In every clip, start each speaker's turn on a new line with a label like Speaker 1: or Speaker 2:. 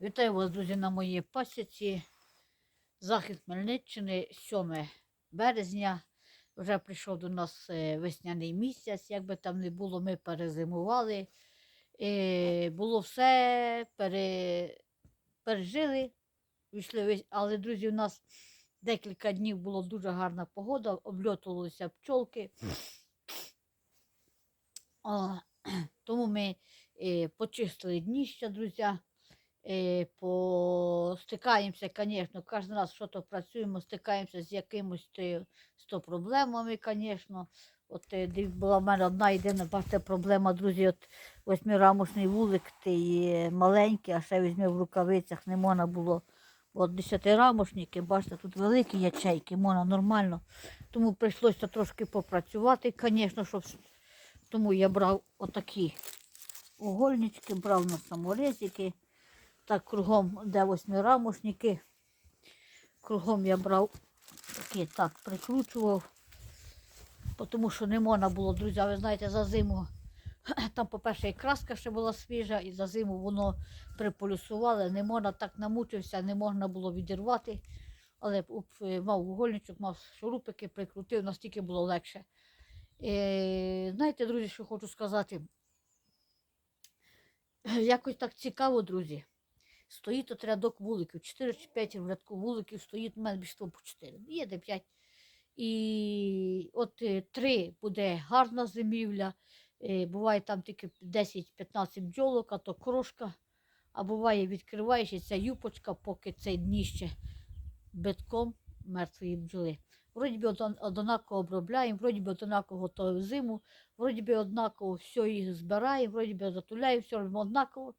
Speaker 1: Вітаю вас, друзі, на моїй пасіці. Захід Хмельниччини, 7 березня. Вже прийшов до нас е, весняний місяць. Як би там не було, ми перезимували. Е, Було все, пере... пережили. Вийшли, але, друзі, у нас декілька днів була дуже гарна погода, обльотувалися пчолки. Тому ми е, почистили дніща, друзі. Е, по... стикаємося, звісно, кожен раз що то працюємо, стикаємося з якимось то проблемами, звісно. От була в мене одна єдина бачите, проблема, друзі, от восьмирамочний вулик, ти е, маленький, а ще візьми в рукавицях, не можна було. От десятирамочники, бачите, тут великі ячейки, можна нормально. Тому прийшлося трошки попрацювати, звісно, щоб... тому я брав отакі угольнички, брав на саморезики. Так, кругом, де восьмирамошники. Кругом я брав такі, так, прикручував. Тому що не можна було, друзі, ви знаєте, за зиму. Там, по-перше, і краска ще була свіжа, і за зиму воно приполюсували. Не можна так намучився, не можна було відірвати. Але е, мав угольничок, мав шурупики, прикрутив, настільки було легше. Е, знаєте, друзі, що хочу сказати? Якось так цікаво, друзі. Стоїть от рядок вуликів, 4 чи 5 в рядку вуликів стоїть, у мене більше по 4. Є де 5. І от е, три буде гарна зимівля. е, Буває там тільки 10-15 бджолок, а то крошка. А буває, відкриваєш і ця юпочка, поки цей дніще битком мертвої бджоли. Вроді би однаково обробляємо, вроді би однаково готуємо зиму, вроді би однаково все їх збираємо, вроді би затуляємо, все робимо однаково.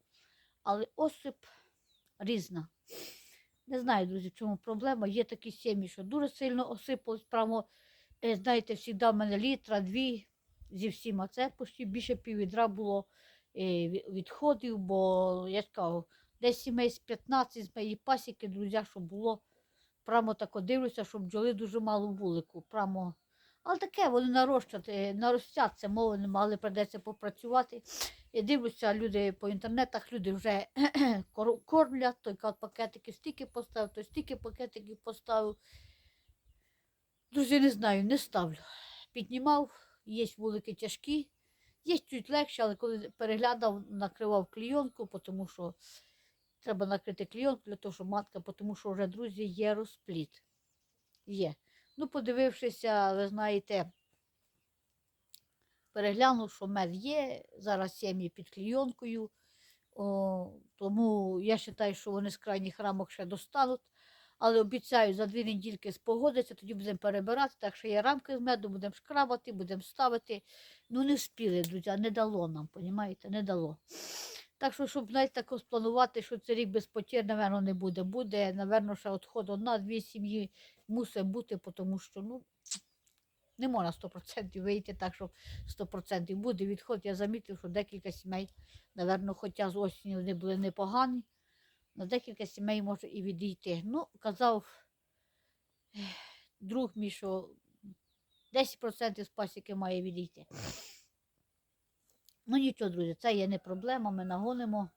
Speaker 1: Але осип різна. Не знаю, друзі, в чому проблема. Є такі сім'ї, що дуже сильно осипались. Прямо, е, знаєте, завжди в мене літра, дві зі всім. А це почти більше піввідра було е, відходів, бо я ж кажу, десь сімей з 15 з моєї пасіки, друзі, що було. Прямо так дивлюся, що бджоли дуже мало вулику. Прямо. Але таке, вони нарощать, е, наростяться, мови нема, але придеться попрацювати. І дивлюся, люди по інтернетах, люди вже кормлять, той пакетики стільки поставив, той стільки пакетиків поставив. Друзі, не знаю, не ставлю. Піднімав, є вулики тяжкі, є чуть легше, але коли переглядав, накривав клійонку, тому що треба накрити клійонку для того, щоб матка, тому що вже, друзі, є розпліт. Є. Ну, подивившися, ви знаєте, переглянув, що мед є, зараз сім'ї під клійонкою. О, тому я вважаю, що вони з крайніх рамок ще достануть. Але обіцяю, за дві недільки спогодиться, тоді будемо перебирати. Так що є рамки з меду, будемо шкрабати, будемо ставити. Ну, не вспіли, друзі, не дало нам, понімаєте, не дало. Так що, щоб навіть так спланувати, що цей рік без потір, напевно, не буде. Буде, напевно, ще відход одна-дві сім'ї мусить бути, тому що ну, не можна 100% вийти, так що 100% буде відход. Я замітив, що декілька сімей, напевно, хоча з осені вони були непогані, на декілька сімей може і відійти. Ну, казав друг мій, що 10% з пасіки має відійти. Ну нічого, друзі, це є не проблема, ми нагонимо.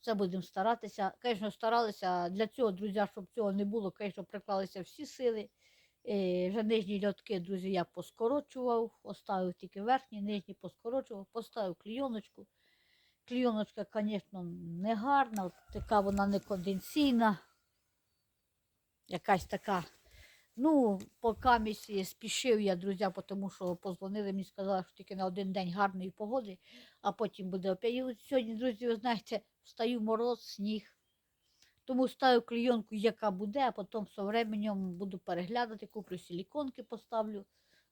Speaker 1: Це будемо старатися. Звісно, старалися для цього, друзі, щоб цього не було, звісно, приклалися всі сили. Е, вже нижні льотки, друзі, я поскорочував, оставив тільки верхні, нижні поскорочував, поставив клійоночку. Клійоночка, звісно, не гарна, така вона не конденсійна. Якась така. Ну, поки місі спішив я, друзі, тому що позвонили мені, сказали, що тільки на один день гарної погоди, а потім буде опять. І от сьогодні, друзі, ви знаєте, встаю мороз, сніг. Тому ставлю клійонку, яка буде, а потім з временем буду переглядати, куплю силіконки, поставлю.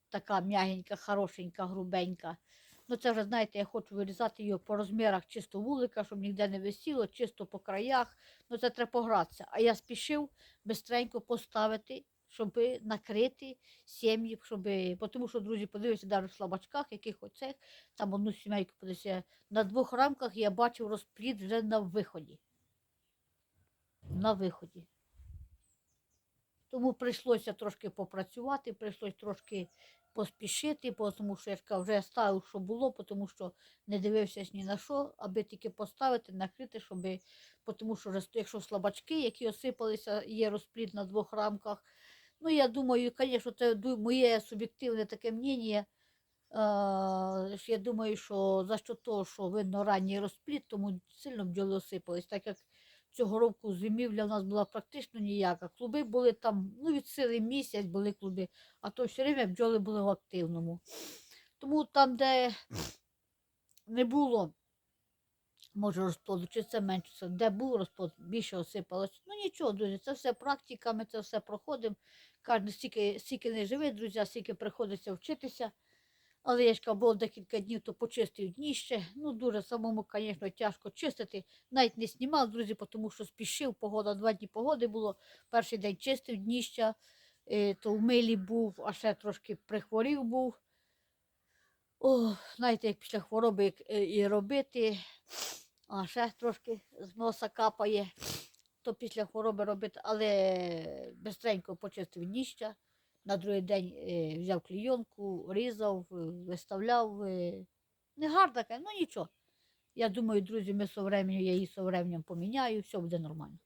Speaker 1: Така м'ягенька, хорошенька, грубенька. Ну, це вже, знаєте, я хочу вирізати його по розмірах чисто вулика, щоб ніде не висіло, чисто по краях. Ну, це треба погратися. А я спішив бистренько поставити, щоб накрити сім'ї, щоб... тому що, друзі, подивився навіть в слабачках, яких оцих, там одну сімейку подивився, на двох рамках я бачив розпліт вже на виході. На виході. Тому прийшлося трошки попрацювати, прийшлося трошки поспішити, тому що я вже ставив, що було, тому що не дивився ні на що, аби тільки поставити, накрити, щоб, тому що якщо слабачки, які осипалися, є розплід на двох рамках. Ну, я думаю, звісно, це моє суб'єктивне таке мнення. Я думаю, що за що того, що видно ранній розплід, тому сильно бджоли осипались, так як цього року зимівля в нас була практично ніяка. Клуби були там, ну від сили місяць були клуби, а то все время бджоли були в активному. Тому там, де не було, може, розплоду, чи це менше, де був розплод, більше осипалось. Ну нічого, друзі, це все практика, ми це все проходимо. Кожен стільки, стільки не живе, друзі, стільки приходиться вчитися. Але я ж було декілька днів, то почистив дніще. Ну, дуже самому, звісно, тяжко чистити. Навіть не знімав, друзі, тому що спішив, погода, два дні погоди було. Перший день чистив дніща, е, то в милі був, а ще трошки прихворів був. О, знаєте, як після хвороби як, е, і робити, а ще трошки з носа капає, то після хвороби робити, але бистренько почистив дніща. На другий день е, взяв клійонку, різав, е, виставляв. е. Не гарна, ну нічого. Я думаю, друзі, ми со временем, я її со временем поміняю, все буде нормально.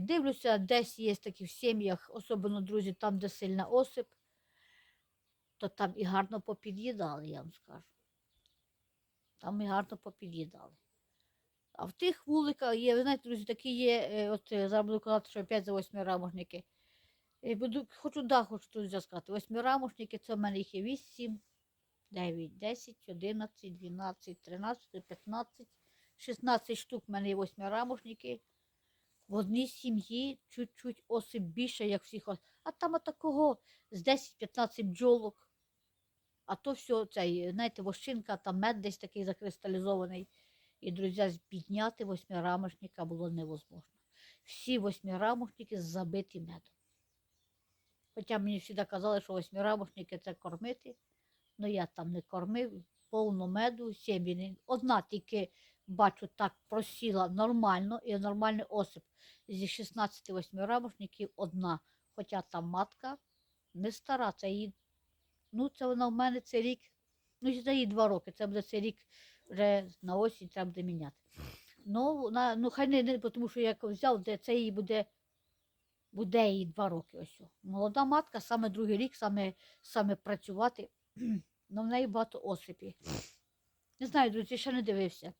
Speaker 1: Дивлюся, десь є такі в сім'ях, особливо, друзі, там, де сильна осип, то там і гарно попід'їдали, я вам скажу. Там і гарно попід'їдали. А в тих вуликах є, ви знаєте, друзі, такі є, от зараз буду казати, що 5 за 8 рамошники. Е, Буду, хочу, да, хочу тут сказати. Восьмирамошники, це в мене їх є 8, 9, 10, 11, 12, 13, 15, 16 штук в мене є восьмирамошники. В одній сім'ї чуть-чуть осип більше, як всіх. А там такого з 10-15 бджолок. А то все, цей, знаєте, вощинка, там мед десь такий закристалізований. І, друзі, підняти восьмирамошника було невозможно. Всі восьмирамошники забиті медом. Хоча мені завжди казали, що восьмирамошники це кормити. Ну я там не кормив, повно меду, сім'ї. Одна тільки бачу так просіла нормально і нормальний осип. Зі 16 восьмирамошників одна. Хоча там матка не стара, це її. Ну, це вона в мене цей рік. Ну, це їй два роки. Це буде цей рік вже на осінь треба буде міняти. Ну, вона, ну хай не, тому що я взяв, де це їй буде буде їй два роки ось. Молода матка, саме другий рік, саме, саме працювати, але в неї багато осипів. Не знаю, друзі, ще не дивився.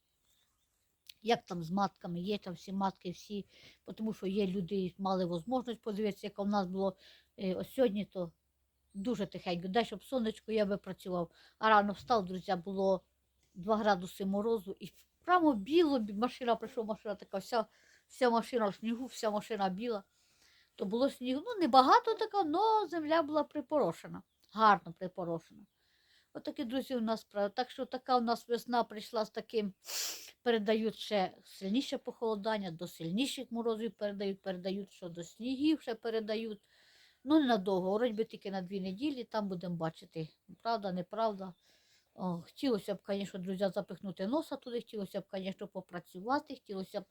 Speaker 1: Як там з матками, є там всі матки, всі, тому що є люди, мали можливість подивитися, яка в нас було е, ось сьогодні, то дуже тихенько. Дай, щоб сонечко я би працював. А рано встав, друзі, було 2 градуси морозу і прямо біло, машина прийшла, машина така, вся, вся машина в снігу, вся машина біла то було снігу. Ну, небагато така, але земля була припорошена, гарно припорошена. Отакі, друзі, у нас справа. Так що така у нас весна прийшла з таким, передають ще сильніше похолодання, до сильніших морозів передають, передають, що до снігів ще передають. Ну, ненадовго, вроді би тільки на дві неділі, там будемо бачити, правда, неправда. О, хотілося б, звісно, друзі, запихнути носа туди, хотілося б, звісно, попрацювати, хотілося б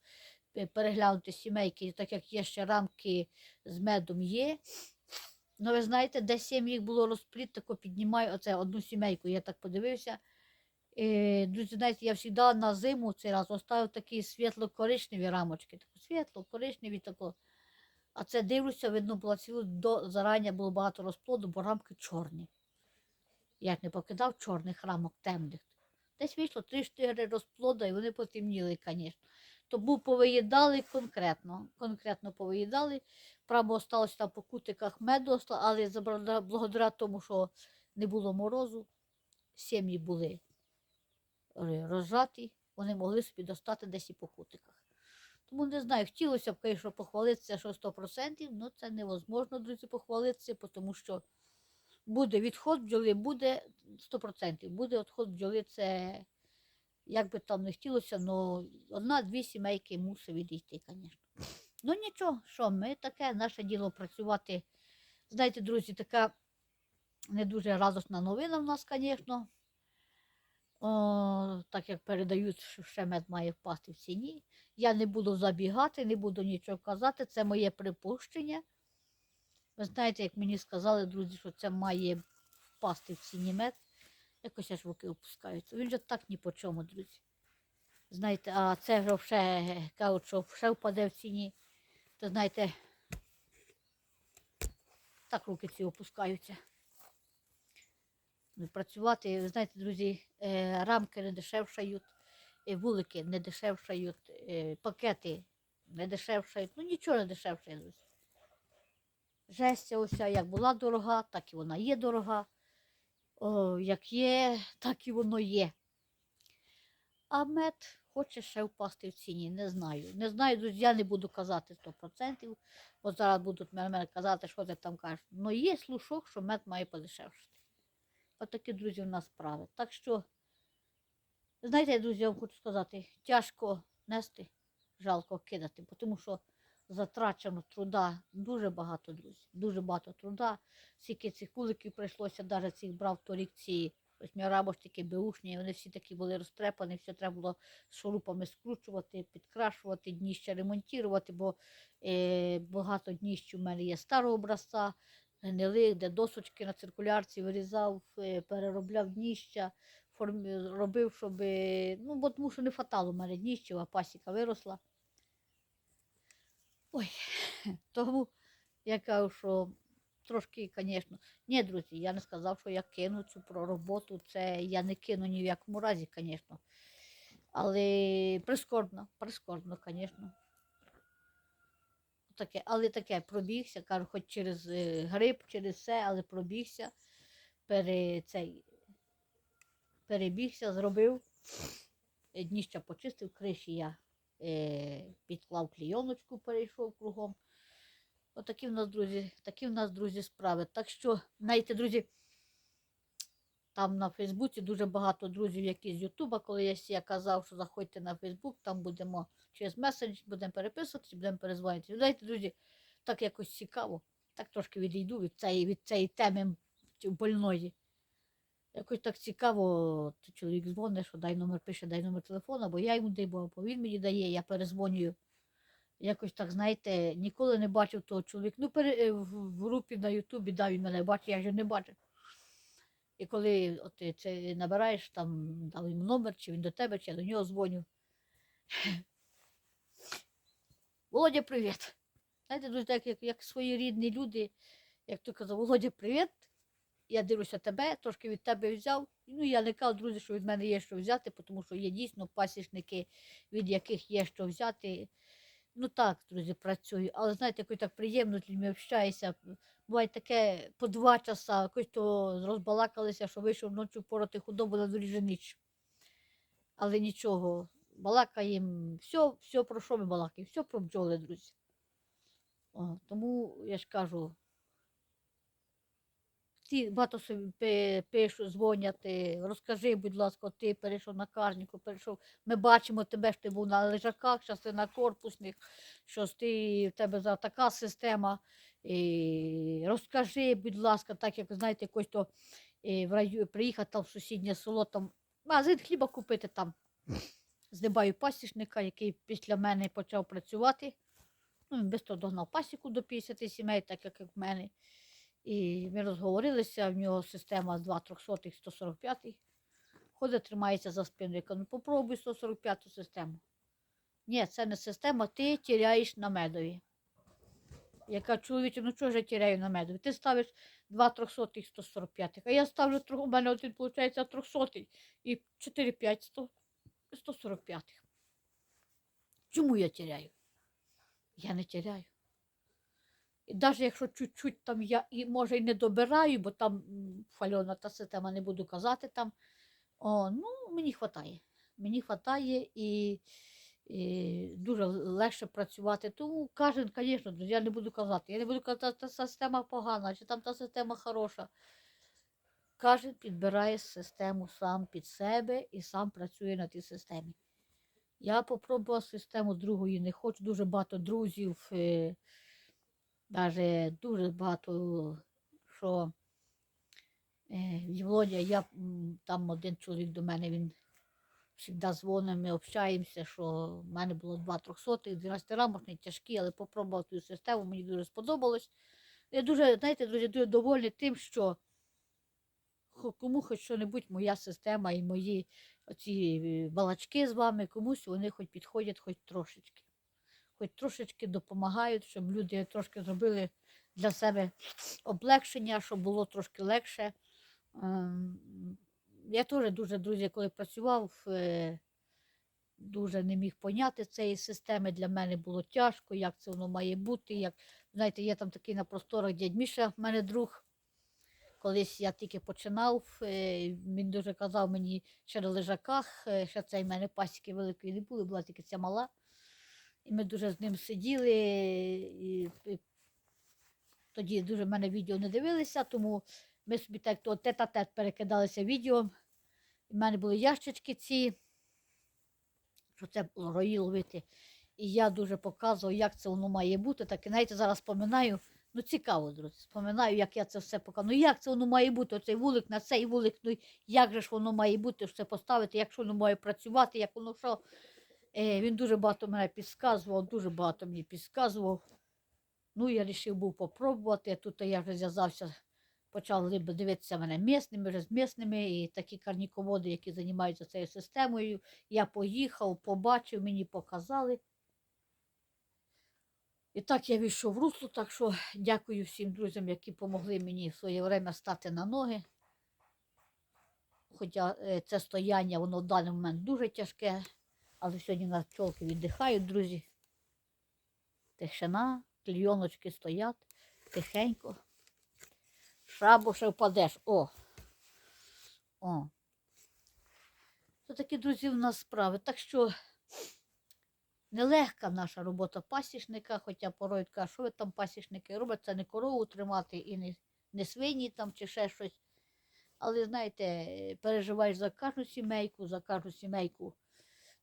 Speaker 1: е, переглянути сімейки, так як є ще рамки з медом є. Ну, ви знаєте, де сім їх було розпліт, тако піднімаю оце одну сімейку, я так подивився. Е, друзі, знаєте, я завжди на зиму цей раз оставив такі світло-коричневі рамочки. Тако світло-коричневі тако. А це дивлюся, видно, було цілу до зарані було багато розплоду, бо рамки чорні. Я ж не покидав чорних рамок темних. Десь вийшло 3-4 розплода, і вони потемніли, звісно. Тому повиїдали конкретно. Конкретно повиїдали. Право осталось там по кутиках меду, але благодаря тому, що не було морозу, сім'ї були е, розжаті, вони могли собі достати десь і по кутиках. Тому не знаю, хотілося б, звісно, похвалитися, що 100%, але це невозможно, друзі, похвалитися, тому що буде відход бджоли, буде 100%. Буде відход бджоли, це як би там не хотілося, але одна-дві сімейки мусить відійти, звісно. Ну нічого, що ми таке, наше діло працювати. Знаєте, друзі, така не дуже радісна новина в нас, звісно. О, так як передають, що ще мед має впасти в ціні. Я не буду забігати, не буду нічого казати, це моє припущення. Ви знаєте, як мені сказали, друзі, що це має впасти в ціні мед. Якось аж руки опускаються. Він же так ні по чому, друзі. Знаєте, а це вже кажуть, що ще впаде в ціні. То знаєте, так руки ці опускаються. Ну, Працювати, ви знаєте, друзі, е, рамки не дешевшають, е, вулики не дешевшають, е, пакети не дешевшають. Ну нічого не дешевшає, друзі. Жестя уся як була дорога, так і вона є дорога. О, як є, так і воно є. А мед хоче ще впасти в ціні. Не знаю. Не знаю, друзі, я не буду казати 100%, бо зараз будуть мене казати, що ти там кажеш. Ну є слушок, що мед має подешевшити. Отакі, друзі, у нас справи. Так що, знаєте, друзі, я вам хочу сказати, тяжко нести, жалко кидати, тому що затрачено труда дуже багато, друзі. Дуже багато труда. Скільки цих куликів прийшлося, навіть цих брав торік ці восьмирабоштики, беушні, вони всі такі були розтрепані, все треба було шурупами скручувати, підкрашувати, дніща ремонтувати, бо е, багато дніщ у мене є старого образця, гнилих, де досочки на циркулярці вирізав, е, переробляв дніща, робив, щоб. Ну, бо тому що не фатало у мене дніщів, а пасіка виросла. Ой, тому я кажу, що трошки, звісно. Ні, друзі, я не сказав, що я кину цю про роботу. Це я не кину ні в якому разі, звісно. Але прискорбно, прискорбно, звісно. Таке, але таке пробігся, кажу, хоч через е, гриб, через все, але пробігся, пере, цей, перебігся, зробив, дніща почистив, криші я е, підклав клійоночку, перейшов кругом. Отакі в нас, друзі, такі в нас, друзі, справи. Так що, знаєте, друзі, там на Фейсбуці дуже багато друзів, які з Ютуба, коли я, я казав, що заходьте на Фейсбук, там будемо через меседж, будемо переписуватися, будемо перезвонити. Знаєте, друзі, так якось цікаво, так трошки відійду від цієї, від цієї теми больної. Якось так цікаво, то чоловік дзвонить, що дай номер пише, дай номер телефону, бо я йому даю, або він мені дає, я перезвонюю. Якось так, знаєте, ніколи не бачив того чоловіка. Ну, е, в, групі на Ютубі да, він мене бачить, я ж не бачив. І коли от, ти це набираєш, там дав йому номер, чи він до тебе, чи я до нього дзвоню. Володя, привіт. Знаєте, дуже так, як, як свої рідні люди, як ти казав, Володя, привіт. Я дивлюся тебе, трошки від тебе взяв. Ну, я не кажу, друзі, що від мене є що взяти, тому що є дійсно пасічники, від яких є що взяти. Ну так, друзі, працюю. Але знаєте, якось так приємно з людьми общаюся. Буває таке по два часа, якось то розбалакалися, що вийшов ночі пороти худобу на дворі вже ніч. Але нічого, балакаємо, все, все про що ми балакаємо, все про бджоли, друзі. О, тому я ж кажу, ті багато собі пишуть, дзвонять, е, розкажи, будь ласка, ти перейшов на карніку, перейшов. Ми бачимо тебе, що ти був на лежаках, зараз ти на корпусних, що ти, в тебе за така система. І розкажи, будь ласка, так як знаєте, якось то е, в раю, приїхав там в сусіднє село, там магазин хліба купити там. Здибаю пасічника, який після мене почав працювати. Ну, він швидко догнав пасіку до 50 сімей, так як в мене. І ми розговорилися, в нього система з 2 300 145 Ходить, тримається за спину. Я кажу, ну попробуй 145 систему. Ні, це не система, ти тіряєш на медові. Я кажу, чоловіче, ну чого ж я тіряю на медові? Ти ставиш 2 300 145 а я ставлю, у мене один, виходить, 300 і 4 5 100, 145 Чому я тіряю? Я не тіряю. Навіть якщо чуть-чуть там я і може і не добираю, бо там фальона та система не буду казати там. О, ну, мені вистачає. Мені вистачає і, і дуже легше працювати. Тому кожен, звісно, я не буду казати. Я не буду казати, що та система погана, чи там та система хороша. Кожен підбирає систему сам під себе і сам працює на тій системі. Я попробувала систему другої, не хочу дуже багато друзів. Даже дуже багато, що е, Володя, я там один чоловік до мене, він завжди дзвонить, ми общаємося, що в мене було два 300, 12 рамочний, тяжкі, але попробував цю систему, мені дуже сподобалось. Я дуже, знаєте, друзі, дуже довольна тим, що кому хоч що-небудь моя система і мої оці е, балачки з вами, комусь вони хоч підходять хоч трошечки. Хоч трошечки допомагають, щоб люди трошки зробили для себе облегшення, щоб було трошки легше. Ем, Я теж дуже, друзі, коли працював, е, дуже не міг поняти цієї системи. Для мене було тяжко, як це воно має бути. Як, знаєте, є там такий на просторах дядь Міша, в мене друг. Колись я тільки починав, е, він дуже казав мені ще на лежаках, е, ще цей в мене пасіки великої не були, була тільки ця мала. І ми дуже з ним сиділи. І, і тоді дуже в мене відео не дивилися, тому ми собі так то тет-а-тет перекидалися відео. У мене були ящички ці, що це було рої ловити. І я дуже показував, як це воно має бути. Так і знаєте, зараз споминаю. Ну, цікаво, друзі. Споминаю, як я це все показую. Ну, як це воно має бути? Оцей вулик на цей вулик, ну як же ж воно має бути, все поставити, як воно має працювати, як воно що. Е, він дуже багато мене підказував, дуже багато мені підказував. Ну, я вирішив був попробувати. Тут я вже зв'язався, почав дивитися мене місними, вже з місними, і такі карніководи, які займаються цією системою. Я поїхав, побачив, мені показали. І так я війшов в русло, так що дякую всім друзям, які допомогли мені в своє время стати на ноги. Хоча е, це стояння, воно в даний момент дуже тяжке, але сьогодні у нас пчолки віддихають, друзі. Тишина, клійоночки стоять, тихенько. Шабо ще впадеш. О. О. Це такі, друзі, в нас справи. Так що нелегка наша робота пасічника, хоча порой кажуть, що ви там пасічники роблять, це не корову тримати і не, не свині там чи ще щось. Але знаєте, переживаєш за кожну сімейку, за кожну сімейку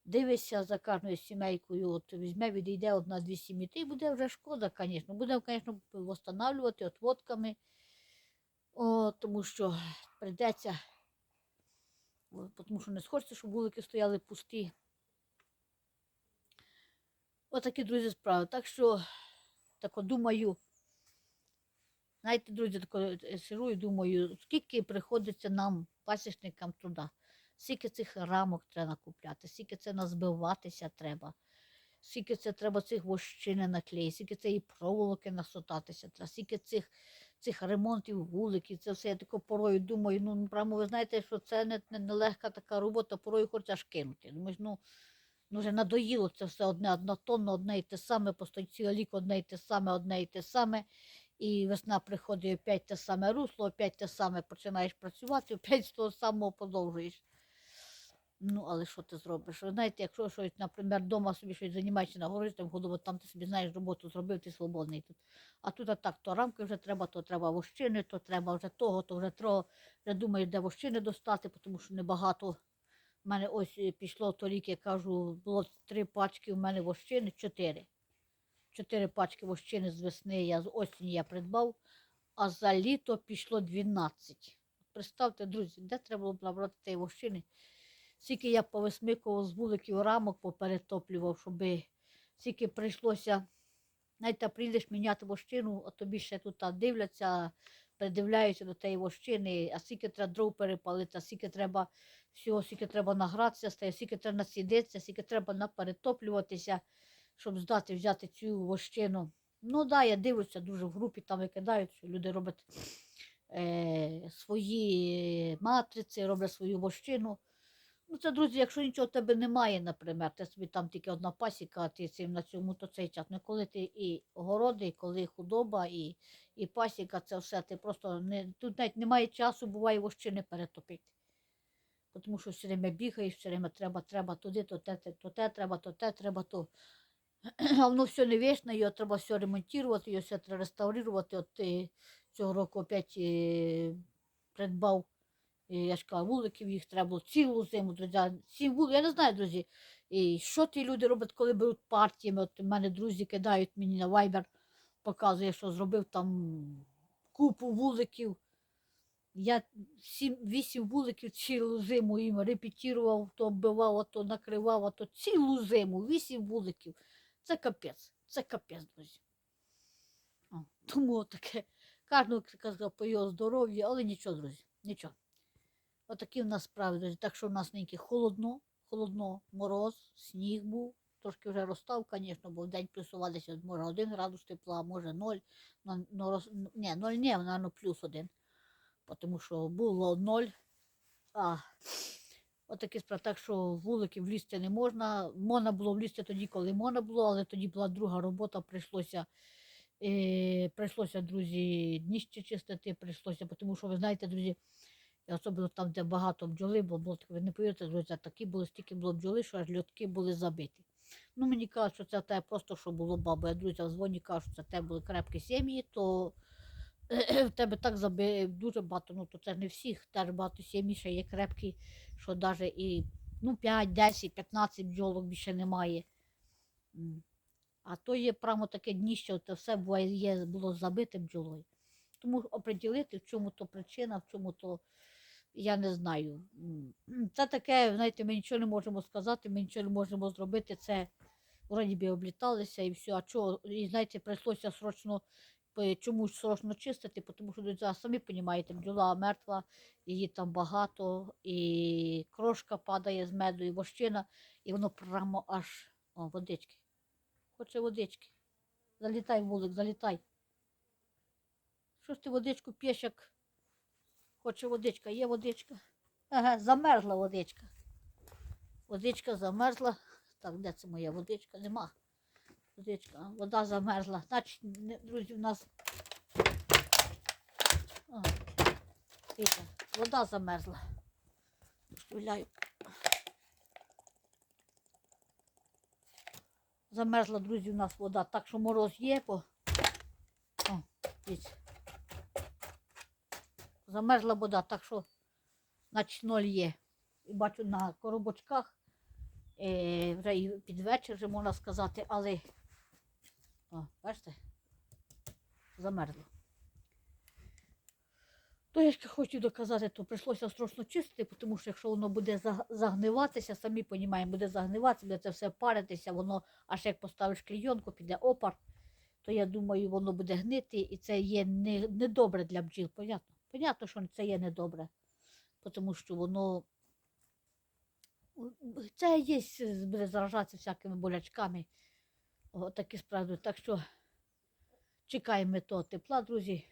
Speaker 1: дивишся за кожною сімейкою, от візьме, відійде одна-дві сім'ї, й буде вже шкода, звісно. Будемо, звісно, встановлювати отводками, о, тому що прийдеться, тому що не схочеться, щоб вулики стояли пусті. Отакі, друзі, справи. Так що, тако думаю, знаєте, друзі, тако е, сижу і думаю, скільки приходиться нам, пасічникам, труда. Скільки цих рамок треба накупляти, скільки це назбиватися треба, скільки це треба цих вощини наклеїти, скільки і проволоки насотатися треба, скільки цих, цих ремонтів вуликів, це все я тако порою думаю, ну прямо ви знаєте, що це не, не, не легка така робота, порою хочеться аж кинути. Думаєш, ну, ну вже надоїло це все одне однотонно, одне і те саме, постійно рік одне і те саме, одне і те саме. І весна приходить опять те саме русло, опять те саме починаєш працювати, опять з того самого продовжуєш. Ну, але що ти зробиш? Ви знаєте, якщо щось, наприклад, вдома собі щось займаєшся на горі, там годово, там ти собі знаєш роботу зробив, ти свободний тут. А тут а так, то рамки вже треба, то треба вощини, то треба вже того, то вже того. Вже думаєш, де вощини достати, тому що небагато. У мене ось е, пішло торік, я кажу, було три пачки, у мене вощини, чотири. Чотири пачки вощини з весни я з осені я придбав, а за літо пішло 12. Представте, друзі, де треба було набрати цієї вощини? Скільки я повисмикував з вуликів рамок, поперетоплював, щоб скільки прийшлося, знаєте, прийдеш міняти вощину, а тобі ще тут дивляться, придивляються до тієї вощини, а скільки треба дров перепалити, а скільки треба всього, скільки треба награтися, стає, скільки треба насідитися, скільки треба наперетоплюватися, щоб здати, взяти цю вощину. Ну да, я дивлюся, дуже в групі там викидають, що люди роблять е, свої матриці, роблять свою вощину. Ну, це, друзі, якщо нічого в тебе немає, наприклад, ти собі там тільки одна пасіка, а ти цим на цьому, то цей час. Не коли ти і городи, і коли худоба, і, і пасіка, це все, ти просто не, тут навіть немає часу, буває вощини перетопити. Тому що все время бігаєш, все время треба, треба туди, то те, то те, треба, то те, треба, то. А воно все не вічно, його треба все ремонтувати, його все треба реставрувати. От цього року опять е, придбав і я ж вуликів їх треба було цілу зиму, друзі. Сім вуликів, я не знаю, друзі, і що ті люди роблять, коли беруть партіями. От у мене друзі кидають мені на Viber, показує, що зробив там купу вуликів. Я сім, вісім вуликів цілу зиму їм репетірував, то оббивав, то накривав, то цілу зиму, вісім вуликів. Це капець, це капець, друзі. Тому таке. Кожного казав по його здоров'ю, але нічого, друзі, нічого. Отакі в нас справи. Так що в нас неньки холодно, холодно, мороз, сніг був. Трошки вже розстав, звісно, бо в день от, може один градус тепла, може ноль. Ну, роз... Ні, ноль ні, мабуть, плюс один. Тому що було ноль. А, отакі справи. Так що вулики влізти не можна. Можна було влізти тоді, коли можна було, але тоді була друга робота, прийшлося. Е, прийшлося, друзі, дніще чистити, прийшлося, тому що ви знаєте, друзі, і особливо там, де багато бджоли, бо було ви не повірите, друзі, такі були, стільки було бджоли, що аж льотки були забиті. Ну, мені кажуть, що це те просто, що було баба. Я друзі, в дзвоні кажуть, що це те були крепкі сім'ї, то в тебе так заби дуже багато, ну то це не всіх, теж багато сім'ї ще є крепкі, що навіть і ну, 5, 10, 15 бджолок більше немає. А то є прямо таке дніще, це все буває, було забите бджолою. Тому оприділити, в чому то причина, в чому то я не знаю. Це таке, знаєте, ми нічого не можемо сказати, ми нічого не можемо зробити. Це вроді би обліталися і все. А чого? І знаєте, прийшлося срочно чомусь срочно чистити, тому що друзі, самі розумієте, бджола мертва, її там багато, і крошка падає з меду, і вощина, і воно прямо аж о, водички. Хоче водички. Залітай, вулик, залітай. Що ж ти водичку п'єш, як хоче водичка, є водичка. Ага, замерзла водичка. Водичка замерзла. Так, де це моя водичка? Нема. Водичка, вода замерзла. Значить, друзі, в нас. Ага. Вода замерзла. Вставляю. Замерзла, друзі, у нас вода. Так що мороз є, бо. О, дивіться. Замерзла вода, так що значить ноль є. І бачу на коробочках. Е, вже і під вечір, вже можна сказати, але. О, бачите? Замерзло. То я ще хочу доказати, то прийшлося срочно чистити, тому що якщо воно буде загниватися, самі розуміємо, буде загниватися, буде це все паритися, воно аж як поставиш клійонку, піде опар, то я думаю, воно буде гнити, і це є не, недобре для бджіл. Понятно? Понятно, що це є недобре, тому що воно це є, буде заражатися всякими болячками. О, такі справи. Так що чекаємо того тепла, друзі.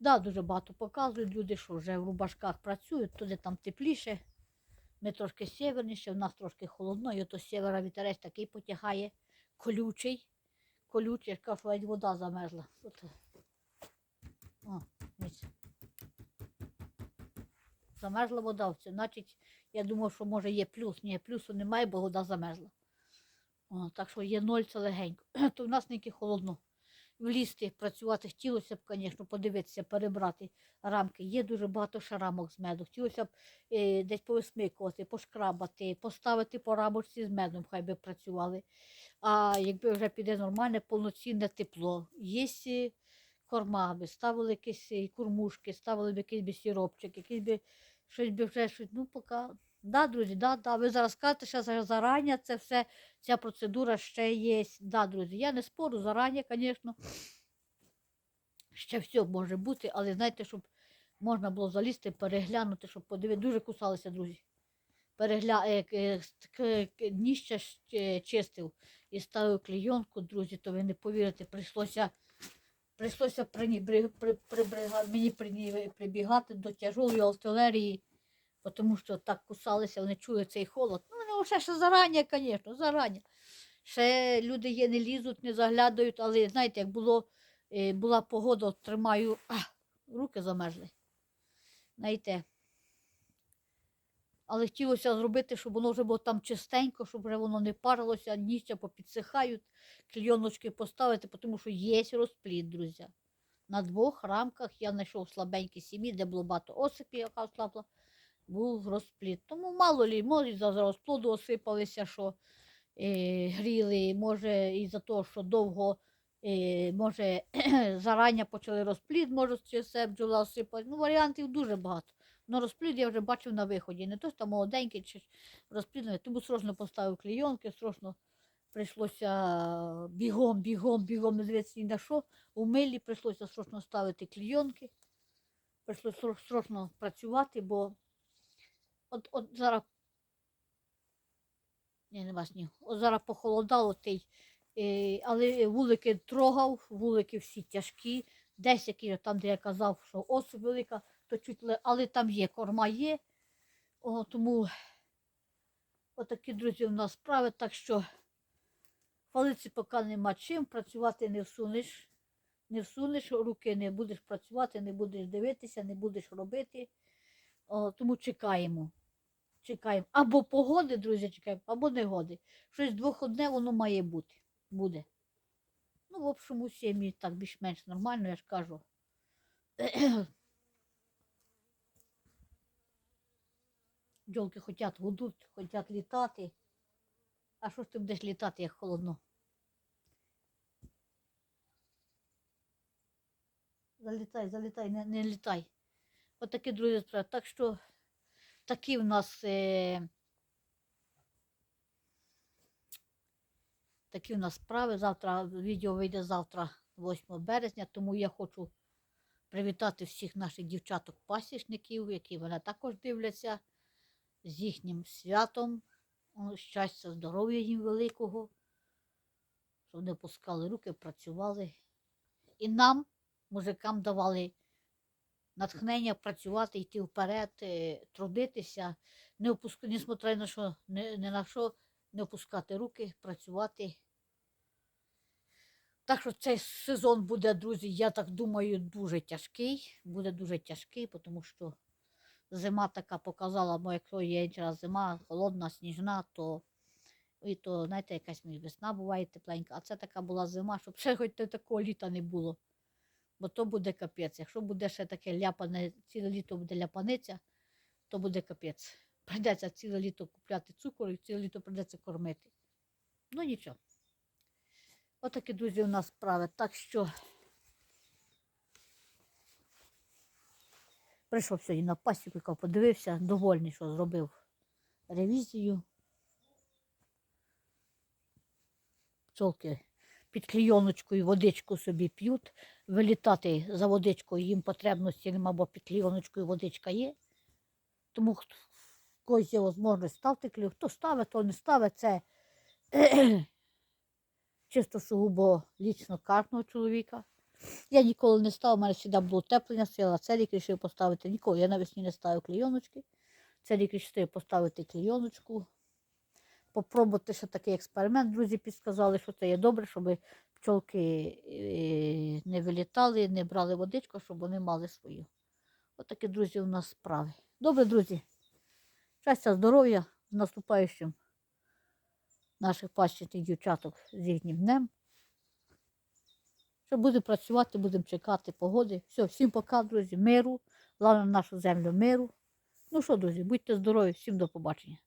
Speaker 1: Да, дуже багато показують люди, що вже в рубашках працюють, туди там тепліше. Ми трошки северніше, в нас трошки холодно, і ото севера вітерець такий потягає, колючий. Колючий, я ж кажу, навіть вода замерзла. От. О, дивіться. Замерзла вода, все. Значить, я думав, що може є плюс. Ні, плюсу немає, бо вода замерзла. О, так що є ноль це легенько. То в нас не холодно. Влізти, працювати хотілося б, звісно, подивитися, перебрати рамки. Є дуже багато ще рамок з меду. Хотілося б е, десь повисмикувати, пошкрабати, поставити по рамочці з медом, хай би працювали. А якби вже піде нормальне, повноцінне тепло. Є е, корма, ставили якісь е, кормушки, ставили б якийсь би сіропчик, якийсь би щось би вже щось. Ну, поки. Да, друзі, да, да. Ви зараз кажете, що за- зарані це все, ця процедура ще є. Да, друзі, я не спорю, зарані, звісно. Ще все може бути, але знаєте, щоб можна було залізти, переглянути, щоб подивитися. Дуже кусалися, друзі. Перегля... е, к- Дніще е, чистив і ставив клейонку, друзі, то ви не повірите, прийшлося, прийшлося при... Прибрига- мені при... прибігати до тяжкої артилерії, тому що так кусалися, вони чули цей холод. Ну, ще, ще зарані, звісно, зарані. Ще люди є, не лізуть, не заглядають, але знаєте, як було, е, була погода, тримаю, а, руки замерзли. Знаєте. Але хотілося зробити, щоб воно вже було там чистенько, щоб вже воно не парилося, ніччя попідсихають, клійоночки поставити, тому що є розплід, друзі. На двох рамках я знайшов слабенькі сім'ї, де було багато осипів, яка ослабла, був розплід. Тому мало лі, може, за розплоду осипалися, що е, гріли, може, і за того, що довго, е, може, зарані почали розплід, може, все бджола осипалась. Ну, варіантів дуже багато. Ну, розплід я вже бачив на виході. Не то, що там молоденький чи розплідний, тому срочно поставив клійонки, срочно Прийшлося бігом, бігом, бігом, не дивитися ні на що. У милі прийшлося срочно ставити клійонки. Прийшлося срочно працювати, бо от, от зараз. Ні, нема снігу. От зараз похолодало той, е, але вулики трогав, вулики всі тяжкі. Десь які там, де я казав, що ось велика, то чуть але там є, корма є. О, тому отакі, друзі, у нас справи, так що Палиці поки нема чим, працювати не всунеш. Не всунеш, руки не будеш працювати, не будеш дивитися, не будеш робити. О, тому чекаємо. Чекаємо. Або погоди, друзі, чекаємо, або негоди. Щось двоходне воно має бути. Буде. Ну, в общому, сім'ї так більш-менш нормально, я ж кажу. Бджолки хочуть гудуть, хочуть літати. А що ж ти будеш літати, як холодно? Залітай, залітай, не, не літай. Отакі друзі справи. Так що такі в нас е, такі в нас справи. Завтра відео вийде завтра, 8 березня, тому я хочу привітати всіх наших дівчаток-пасічників, які мене також дивляться з їхнім святом. Щастя, здоров'я їм великого, щоб не пускали руки, працювали. І нам, мужикам, давали натхнення працювати, йти вперед, е, трудитися, не опуск... несмотря на що, не, не на що, не опускати руки, працювати. Так що цей сезон буде, друзі, я так думаю, дуже тяжкий. Буде дуже тяжкий, тому що зима така показала, бо якщо є інша зима, холодна, сніжна, то і то, знаєте, якась весна буває тепленька, а це така була зима, щоб ще хоч такого літа не було. Бо то буде капець. Якщо буде ще таке ляпане, ціле літо буде ляпаниця, то буде капець. Прийдеться ціле літо купляти цукор і ціле літо прийдеться кормити. Ну нічого. Отакі, друзі, у нас справи. Так що Прийшов сьогодні на пасіку, подивився, довольний, що зробив ревізію. Пчолки під клійоночкою водичку собі п'ють. Вилітати за водичкою їм потребності нема, бо під клійоночкою водичка є. Тому когось є можливість ставити клію. Хто ставить, то не ставить. Це чисто сугубо лічно картного чоловіка. Я ніколи не ставила, у мене завжди було теплення сила. Це рік вирішив поставити ніколи. Я навесні не ставив клейоночки. Це рік вирішив поставити клейоночку. Попробувати ще такий експеримент. Друзі підсказали, що це є добре, щоб пчолки е, не вилітали, не брали водичку, щоб вони мали свою. Отакі, друзі, у нас справи. Добре, друзі. Щастя, здоров'я з наступаючим наших пащених дівчаток з їхнім днем. Що будемо працювати, будемо чекати погоди. Все, всім пока, друзі, миру. Главне нашу землю миру. Ну що, друзі, будьте здорові, всім до побачення.